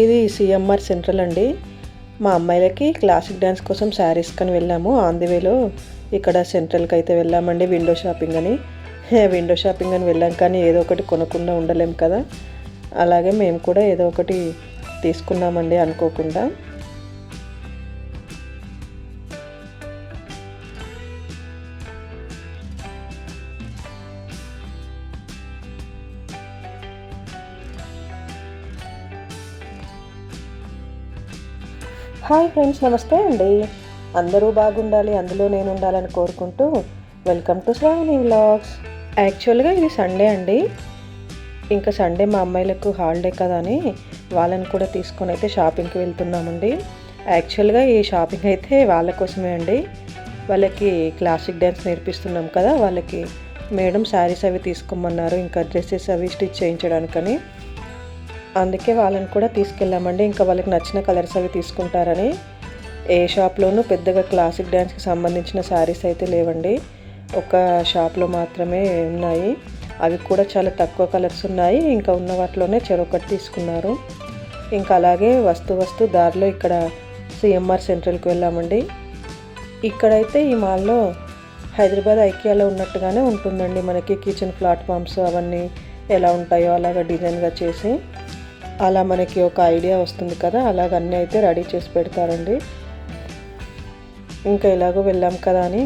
ఇది CMR central అండి. మా అమ్మాయిలకి క్లాసిక్ డ్యాన్స్ కోసం శారీస్ కని వెళ్ళాము. ఆన్ ది వేలో ఇక్కడ సెంట్రల్కి అయితే వెళ్ళామండి విండో షాపింగ్ అని. విండో షాపింగ్ అని వెళ్ళాం కానీ ఏదో ఒకటి కొనకుండా ఉండలేం కదా. అలాగే మేము కూడా ఏదో ఒకటి తీసుకున్నామండి అనుకోకుండా. హాయ్ ఫ్రెండ్స్ నమస్తే అండి. అందరూ బాగుండాలి అందులో నేను ఉండాలని కోరుకుంటూ వెల్కమ్ టు శ్రావణి వ్లాగ్స్. యాక్చువల్గా ఇది సండే అండి. ఇంకా సండే మా అమ్మాయిలకు హాలిడే కదా అని వాళ్ళని కూడా తీసుకొని అయితే షాపింగ్కి వెళ్తున్నామండి. యాక్చువల్గా ఈ షాపింగ్ అయితే వాళ్ళ కోసమే అండి. వాళ్ళకి క్లాసిక్ డ్యాన్స్ నేర్పిస్తున్నాం కదా వాళ్ళకి మేడం శారీస్ అవి తీసుకోమన్నారు ఇంకా డ్రెస్సెస్ అవి స్టిచ్ చేయించడానికని. అందుకే వాళ్ళని కూడా తీసుకెళ్ళామండి. ఇంకా వాళ్ళకి నచ్చిన కలర్స్ అవి తీసుకుంటారని. ఏ షాప్లోనూ పెద్దగా క్లాసిక్ డ్యాన్స్కి సంబంధించిన శారీస్ అయితే లేవండి. ఒక షాప్లో మాత్రమే ఉన్నాయి. అవి కూడా చాలా తక్కువ కలర్స్ ఉన్నాయి. ఇంకా ఉన్న వాటిలోనే చెరొకటి తీసుకున్నారు. ఇంకా అలాగే వస్తు వస్తు దారిలో ఇక్కడ సిఎంఆర్ సెంట్రల్కి వెళ్ళామండి. ఇక్కడైతే ఈ మాల్లో హైదరాబాద్ ఐకియాలో ఉన్నట్టుగానే ఉంటుందండి. మనకి కిచెన్ ప్లాట్ఫామ్స్ అవన్నీ ఎలా ఉంటాయో అలాగ డిజైన్గా చేసి. అలా మనకి ఒక ఐడియా వస్తుంది కదా అలాగ అన్నీ అయితే రెడీ చేసి పెడతారండి. ఇంకా ఎలాగో వెళ్ళాం కదా అని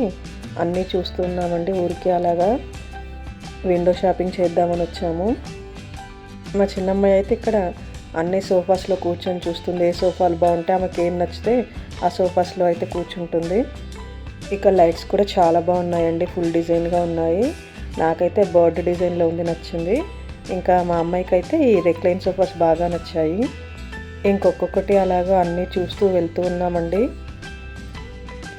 అన్నీ చూస్తున్నామండి ఊరికి అలాగా విండో షాపింగ్ చేద్దామని వచ్చాము. మా చిన్నమ్మాయి అయితే ఇక్కడ అన్ని సోఫాస్లో కూర్చొని చూస్తుంది. ఏ సోఫాలు బాగుంటే ఆమెకి ఏం నచ్చితే ఆ సోఫాస్లో అయితే కూర్చుంటుంది. ఇక లైట్స్ కూడా చాలా బాగున్నాయండి. ఫుల్ డిజైన్గా ఉన్నాయి. నాకైతే బర్డ్ డిజైన్లో ఉంది నచ్చింది. ఇంకా మా అమ్మాయికి అయితే ఈ రెక్లైన్ సోఫాస్ బాగా నచ్చాయి. ఇంకొక్కొక్కటి అలాగా అన్నీ చూస్తూ వెళ్తూ ఉన్నామండి.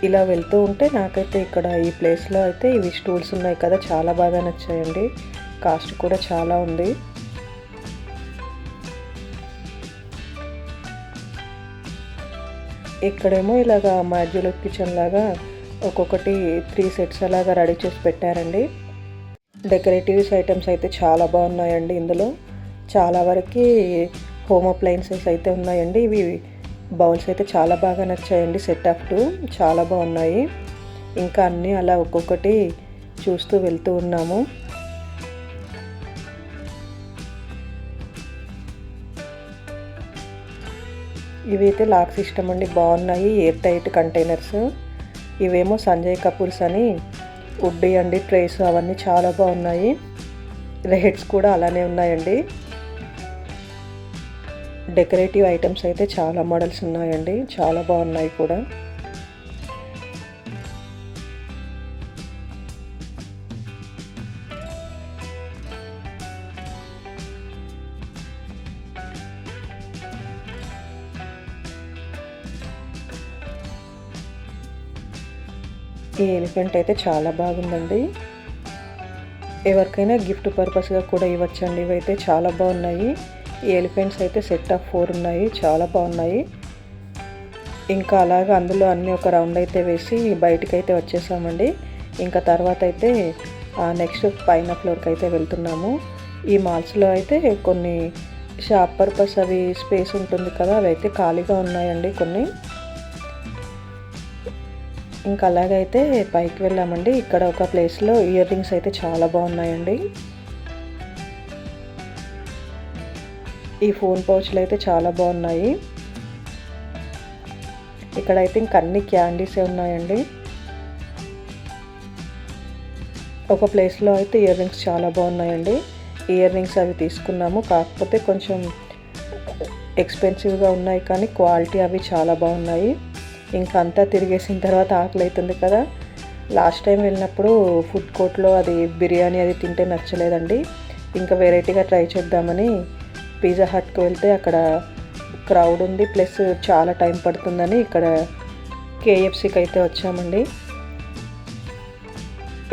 ఇలా వెళ్తూ ఉంటే నాకైతే ఇక్కడ ఈ ప్లేస్లో అయితే ఇవి స్టూల్స్ ఉన్నాయి కదా చాలా బాగా నచ్చాయండి. కాస్ట్ కూడా చాలా ఉంది. ఇక్కడేమో ఇలాగా మాడ్యులర్ కిచెన్ లాగా ఒక్కొక్కటి త్రీ సెట్స్ అలాగా రెడీ చేసి పెట్టారండి. డెకరేటివ్స్ ఐటమ్స్ అయితే చాలా బాగున్నాయండి ఇందులో. చాలా వరకు హోమ్ అప్లయన్సెస్ అయితే ఉన్నాయండి. ఇవి బౌల్స్ అయితే చాలా బాగా నచ్చాయండి. సెట్ ఆఫ్ టూ చాలా బాగున్నాయి. ఇంకా అన్నీ అలా ఒక్కొక్కటి చూస్తూ వెళ్తూ ఉన్నాము. ఇవి అయితే లాక్ సిస్టమ్ అండి బాగున్నాయి. Air tight containers. ఇవేమో సంజయ్ కపూర్స్ అని వుడ్ అండి ట్రేస్ అవన్నీ చాలా బాగున్నాయి. రేట్స్ కూడా అలానే ఉన్నాయండి. డెకరేటివ్ ఐటమ్స్ అయితే చాలా మోడల్స్ ఉన్నాయండి. చాలా బాగున్నాయి కూడా. ఈ ఎలిఫెంట్ అయితే చాలా బాగుందండి. ఎవరికైనా గిఫ్ట్ పర్పస్గా కూడా ఇవ్వచ్చండి. ఇవైతే చాలా బాగున్నాయి. ఈ ఎలిఫెంట్స్ అయితే సెట్ ఆఫ్ ఫోర్ ఉన్నాయి. చాలా బాగున్నాయి. ఇంకా అలాగా అందులో అన్ని ఒక రౌండ్ అయితే వేసి బయటికి అయితే వచ్చేసామండి. ఇంకా తర్వాత అయితే నెక్స్ట్ పైన ఫ్లోర్కి అయితే వెళ్తున్నాము. ఈ మాల్స్లో అయితే కొన్ని షాప్ పర్పస్ అవి స్పేస్ ఉంటుంది కదా అవి అయితే ఖాళీగా ఉన్నాయండి కొన్ని. ఇంకా అలాగైతే పైకి వెళ్ళామండి. ఇక్కడ ఒక ప్లేస్లో ఇయర్ రింగ్స్ అయితే చాలా బాగున్నాయండి. ఈ ఫోన్ పౌచ్లు అయితే చాలా బాగున్నాయి. ఇక్కడైతే ఇంక అన్ని క్యాండీసే ఉన్నాయండి. ఒక ప్లేస్లో అయితే ఇయర్ రింగ్స్ చాలా బాగున్నాయండి. ఇయర్ రింగ్స్ అవి తీసుకున్నాము. కాకపోతే కొంచెం ఎక్స్పెన్సివ్గా ఉన్నాయి కానీ క్వాలిటీ అవి చాలా బాగున్నాయి. ఇంకా అంతా తిరిగేసిన తర్వాత ఆకలి అవుతుంది కదా. లాస్ట్ టైం వెళ్ళినప్పుడు ఫుడ్ కోర్ట్లో అది బిర్యానీ అది తింటే నచ్చలేదండి. ఇంకా వెరైటీగా ట్రై చేద్దామని పిజ్జా హట్కి వెళ్తే అక్కడ క్రౌడ్ ఉంది ప్లస్ చాలా టైం పడుతుందని ఇక్కడ కేఎఫ్సీకి అయితే వచ్చామండి.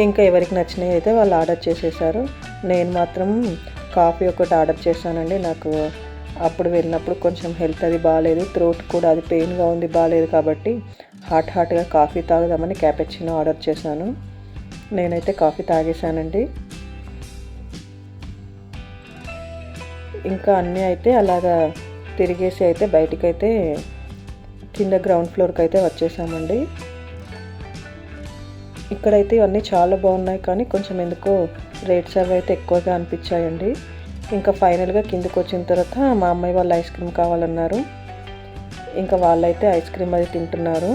ఇంకా ఎవరికి నచ్చినవి అయితే వాళ్ళు ఆర్డర్ చేసేసారు. నేను మాత్రం కాఫీ ఒకటి ఆర్డర్ చేశానండి. నాకు అప్పుడు వెళ్ళినప్పుడు కొంచెం హెల్త్ అది బాగాలేదు థ్రోట్ కూడా అది పెయిన్గా ఉంది బాగాలేదు కాబట్టి హాట్ హాట్గా కాఫీ తాగుదామని క్యాపెచ్చినో ఆర్డర్ చేశాను. నేనైతే కాఫీ తాగేశానండి. ఇంకా అన్నీ అయితే అలాగా తిరిగేసి అయితే బయటికైతే కింద గ్రౌండ్ ఫ్లోర్కి అయితే వచ్చేసామండి. ఇక్కడైతే ఇవన్నీ చాలా బాగున్నాయి కానీ కొంచెం ఎందుకో రేట్స్ అవి అయితే ఎక్కువగా అనిపించాయండి. ఇంకా ఫైనల్గా కిందకి వచ్చిన తర్వాత మా అమ్మాయి వాళ్ళు ఐస్ క్రీమ్ కావాలన్నారు. ఇంకా వాళ్ళైతే ఐస్ క్రీమ్ అది తింటున్నారు.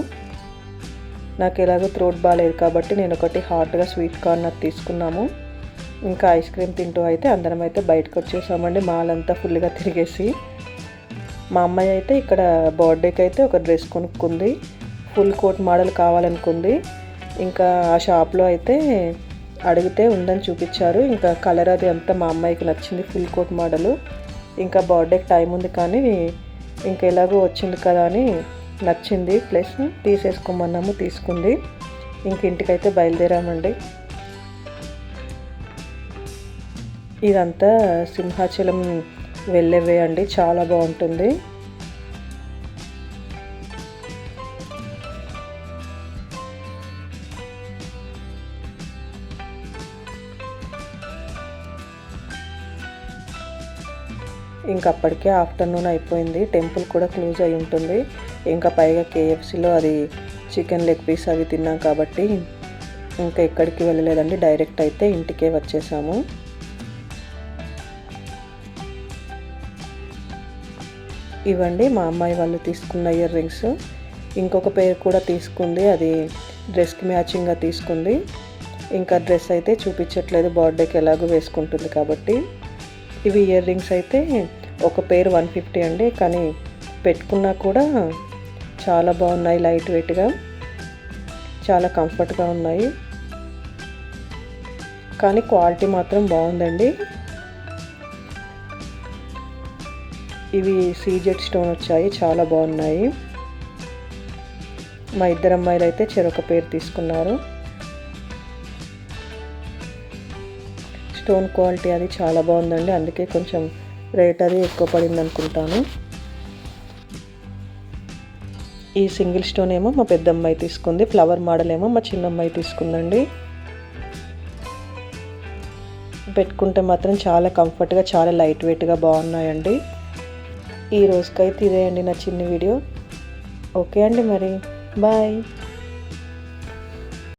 నాకు ఎలాగో త్రోట్ బాగాలేదు కాబట్టి నేను ఒకటి హాట్గా స్వీట్ కార్న్ అది తీసుకున్నాము. ఇంకా ఐస్ క్రీమ్ తింటూ అయితే అందరం అయితే బయటకు వచ్చేసామండి. మాల్ అంతా ఫుల్గా తిరిగేసి. మా అమ్మాయి అయితే ఇక్కడ బర్త్డేకి అయితే ఒక డ్రెస్ కొనుక్కుంది. ఫుల్ కోట్ మోడల్ కావాలనుకుంది. ఇంకా ఆ షాప్లో అయితే అడిగితే ఉందని చూపించారు. ఇంకా కలర్ అది అంతా మా అమ్మాయికి నచ్చింది ఫుల్ కోట్ మోడలు ఇంకా బర్త్డేకి టైం ఉంది కానీ ఇంకా ఎలాగో వచ్చింది కదా అని నచ్చింది. ప్లస్ తీసేసుకోమన్నాము తీసుకుంది. ఇంక ఇంటికైతే బయలుదేరామండి. ఇదంతా సింహాచలం వెళ్ళేవే అండి. చాలా బాగుంటుంది. అప్పటికే ఆఫ్టర్నూన్ అయిపోయింది. టెంపుల్ కూడా క్లోజ్ అయి ఉంటుంది. ఇంకా పైగా కేఎఫ్సీలో అది చికెన్ లెగ్ పీస్ అవి తిన్నాం కాబట్టి ఇంకా ఎక్కడికి వెళ్ళలేదండి. డైరెక్ట్ అయితే ఇంటికే వచ్చేసాము. ఇవ్వండి మా అమ్మాయి వాళ్ళు తీసుకున్న ఇయర్ రింగ్స్. ఇంకొక పేరు కూడా తీసుకుంది. అది డ్రెస్కి మ్యాచింగ్గా తీసుకుంది. ఇంకా డ్రెస్ అయితే చూపించట్లేదు. బర్త్డేకి ఎలాగో వేసుకుంటుంది కాబట్టి. ఇవి ఇయర్ రింగ్స్ అయితే ఒక పేరు వన్ ఫిఫ్టీ అండి కానీ పెట్టుకున్నా కూడా చాలా బాగున్నాయి లైట్ వెయిట్గా చాలా కంఫర్ట్గా ఉన్నాయి. కానీ క్వాలిటీ మాత్రం బాగుందండి. ఇవి సీజెడ్ స్టోన్ వచ్చాయి చాలా బాగున్నాయి. మా ఇద్దరు అమ్మాయిలు అయితే చెరొక పేరు తీసుకున్నారు. స్టోన్ క్వాలిటీ అది చాలా బాగుందండి. అందుకే కొంచెం రేట్ అది ఎక్కువ పడింది అనుకుంటాను. ఈ సింగిల్ స్టోన్ ఏమో మా పెద్దమ్మాయి తీసుకుంది. ఫ్లవర్ మోడల్ ఏమో మా చిన్నమ్మాయి తీసుకుందండి. పెట్టుకుంటే మాత్రం చాలా కంఫర్ట్గా చాలా లైట్ వెయిట్గా బాగున్నాయండి. ఈ రోజుకైతే ఇదే అండి నా చిన్న వీడియో. ఓకే అండి మరి. బాయ్.